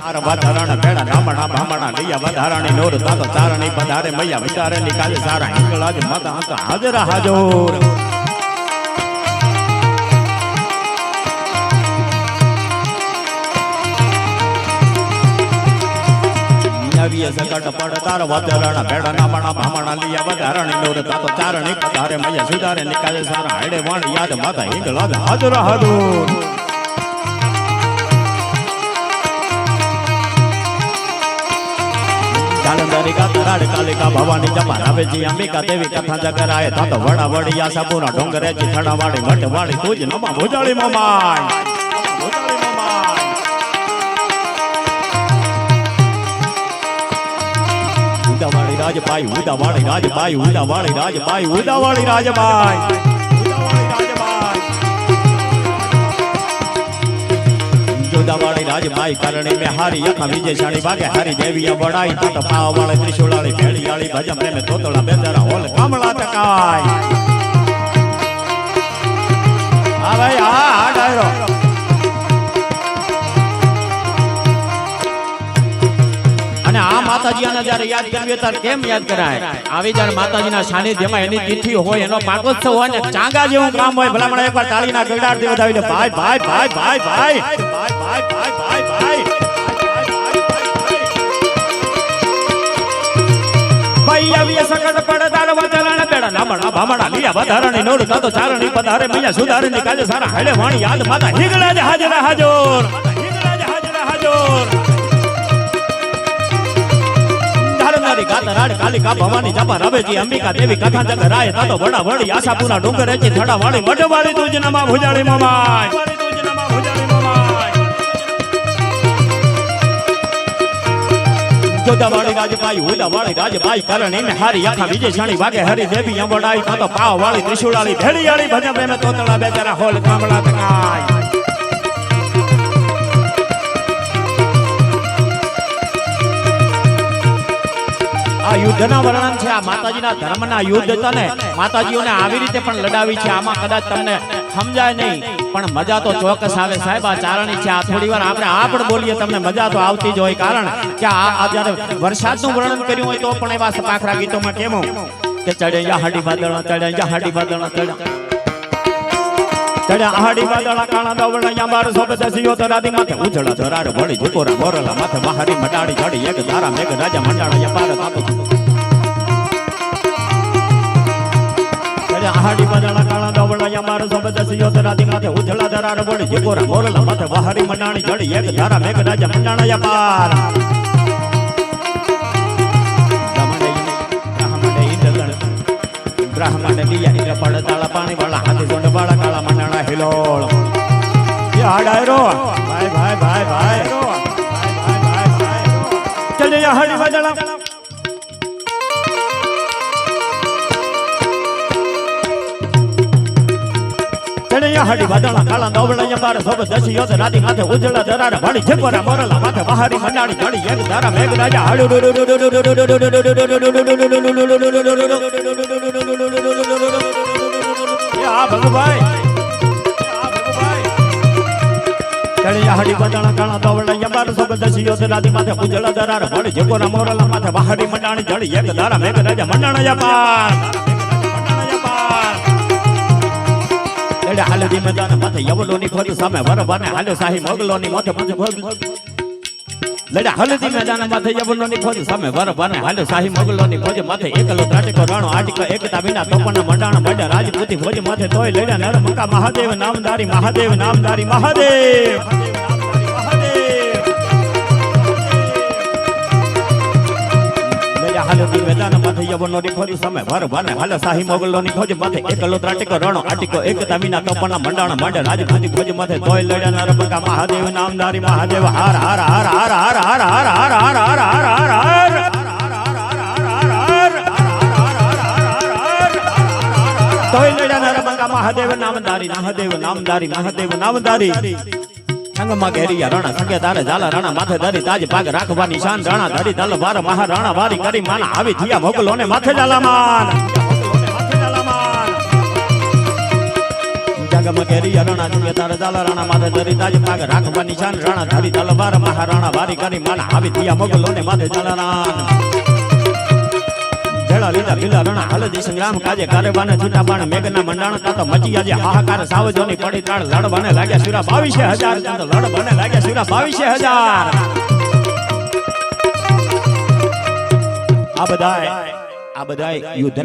તાર વધારણ ભેળા રામણા ભામણા લૈયા વધારાણી નોર તાતો ચારણી પધારે મૈયા વિચારે નિકાલે સારા હિંગળા જ માતા હતા હાજરા હાજર. નવીએ સકટ પડ તાર વધારણ ભેળા રામણા ભામણા લૈયા વધારાણી નોર તાતો ચારણી પધારે મૈયા સુધારે નિકાલે સારા. હાડે વાણ યાદ માતા હિંગળા જ હાજરા હાજર. જાલંધરી કાતરાડ કાલિકા ભવાની જપા રાવેજી અંબિકા દેવી કથા જગરાય તાતો વડા વડિયા સાબુના ડોંગરે જી થડા વાળી વટ વાળી તુજ નમા ભોજાળી મમાય રાજભાઈ ઉદાવાળી રાજબાઈ ઉદાવાળી રાજબાઈ ઉદાવાળી રાજબાઈ ઉદાવાળી રાજબાઈ જોદાવાળી માય કરણી મે હારી યખા વિજય શાળી વાગે હારી દેવીયા વડાઈ તો પાવ વાળે ત્રિશુળાળી ભેળિયાળી ભજમ પ્રેમે તોતળા બેદરા, હોલ કામળા તકાય માતાજીને જ્યારે યાદ કરીએ ત્યારે કેમ યાદ કરાય આવી જ્યારે માતાજીના સાનિધ્યમાં એની તિથિ હોય એનો પાકોત્સવ હોય ને ચાંગા જેવું કામ હોય ભલામણ એકવાર તાળીના ગરડારથી વધાવીને ભાઈ ભાઈ ભાઈ ભાઈ ભાઈ ભાઈ સુધારણી કાજે સારા હાડે વાણી યાદ માતા હિંગળા હાજરા હાજર હાજર હિંગળા હાજર ધારનારી ગાતરાડ કાલિકા ભવાની જાપા રવેજી, અંબિકા દેવી કથા જગ રાય, તાતો, વડા, વડી આશાપુરા ડુંગર એચી થડા વાળી મઢ વાળી તુજ નમા ભુજાળી મમાય. જોદાવાળી રાજબાઈ ઉદાવાળી રાજભાઈ કરણી ને હારી આખા વિજય શાણી વાગે હરી દેવી અંબડાઈ તો પાવ વાળી ત્રિશુળાળી, ભેળિયાળી, ભજન પ્રેમે તોતળા બેચારા હોલ કામળા તકાય. યુદ્ધના વર્ણન છે. આ માતાજીના ધર્મના યુદ્ધ હતા ને માતાજીઓને આવી રીતે પણ લડાવી છે. આમાં કદાચ તમને સમજાય નહીં, પણ મજા તો ચોક્કસ આવે સાહેબ. આ ચારણી છે. આ થોડી વાર આપણે આ પણ બોલીએ, તમને મજા તો આવતી જ હોય. કારણ કે આ જ્યારે વરસાદનું વર્ણન કર્યું હોય તો પણ એવા પાખરા ગીતોમાં કેમ કે ચડ્યા હાડી વાદળા, ચડ્યા હાડી વાદળા, ચડ્યા ચડ્યા આહાડી વાદળા કાણા દવળિયા બાર સોબે દસિયો તરાદી માથે ઉજળા ધરાડ વળી ઝુકોરા મોરલા માથે બહારી મટાડી ચડી એક ધારા મેઘ રાજા મંડાણા પાર તાપો. ચડ્યા હાડી વાદળા કાણા દવળિયા બાર સોબે દસિયો તરાદી માથે ઉજળા ધરાડ વળી ઝુકોરા મોરલા માથે બહારી મડાણી ચડી એક ધારા મેઘ રાજા મંડાણા પાર. બ્રાહ્મણ દિયા ઇન્દ્ર પડતાળા પાણી વાળા હાથી હિલોળ એ હાડાયરો ભાઈ ભાઈ ભાઈ ભાઈ. ચલે હાડી યા હાડી વાદળા. કાળા દોવળા બાર સોબ દસી યોત રાતી માથે ઉજળા દરાર ભાડી જેકોરા મોરલા માથે બહારી મંડાણી ચડી એક ધારા મેઘ રાજા. હાડુ હાડી બદાણા કાણા દોવડા યબાર સબ દસિયો રાતી માથે ઉજળા દરાર ભણ જેકોરા મોરલા માથે બહારી મંડાણી જડી એક ધારા મેઘ રાજા મંડાણા યપાર એડે હાલદી મેદાન માથે યવલો ની ખોરી સામે વરવાને હાલે સાહી મોગલોની માથે માથે ભોગ. લડે હલદી મેદાન માથે યવલોની ખોજ સામે વરવાને હાલે સાહી મોગલોની ખોજ માથે એકલો ત્રાટકો, રાણો, આટિકો, એકતા વિના તોપણ મંડાણ મંડે રાજપૂતી ખોજ માથે તોય લડ્યા નરમકા મહાદેવ, નામદારી મહાદેવ નામદારી મહાદેવ. હાલતી મેદાન માથે યવનો ની ખોરી સામે વરવાને હાલ સાહી મોગલોની ખોજ માથે એકલો ત્રાટિકો રણો આટિકો એકતા વિના કપના મંડાણ બડા રાજપૂતી ખોજ માથે તોય લડ્યા નરમકા મહાદેવ નામદારી મહાદેવ હાર હાર હાર હાર હાર હાર હાર હાર હાર હાર હાર હાર નરમંગા મહાદેવ નામદારી મહાદેવ નામદારી મહાદેવ નામદારી સંગમાં ઘેરિયા રાણા સંગે તારે ઝાલા, રાણા માથે ધરી તાજ પાગ રાખવાની શાન. રણા ધરી દલ વાર મહારાણા વારી કરી માના આવી થયા મોગલો ને માથે ઝાલામાન. જગ આગમ કેરી રણા જુગે તારે જાલા રાણા માથે ધરી તાજ પાગ રાખવાની શાન. રાણા ધરી તલવાર, મહારાણા વારી કરી માના આવી થયા મોગલો ને માથે જલારાન ભેળા લીધા પીલા રણા. હલદી સંગ્રામ કાજે કારેવાને છૂટા બાણ. મેઘના મંડાણ કાતો મચી આજે હાહાકાર. સાવજોની પડી ત્રાણ લડવાને લાગ્યા સુરા બાવીસે હજાર. લડવાને લાગ્યા સુરા બાવીસે હજાર. આ બધાય આ બધાય યુદ્ધ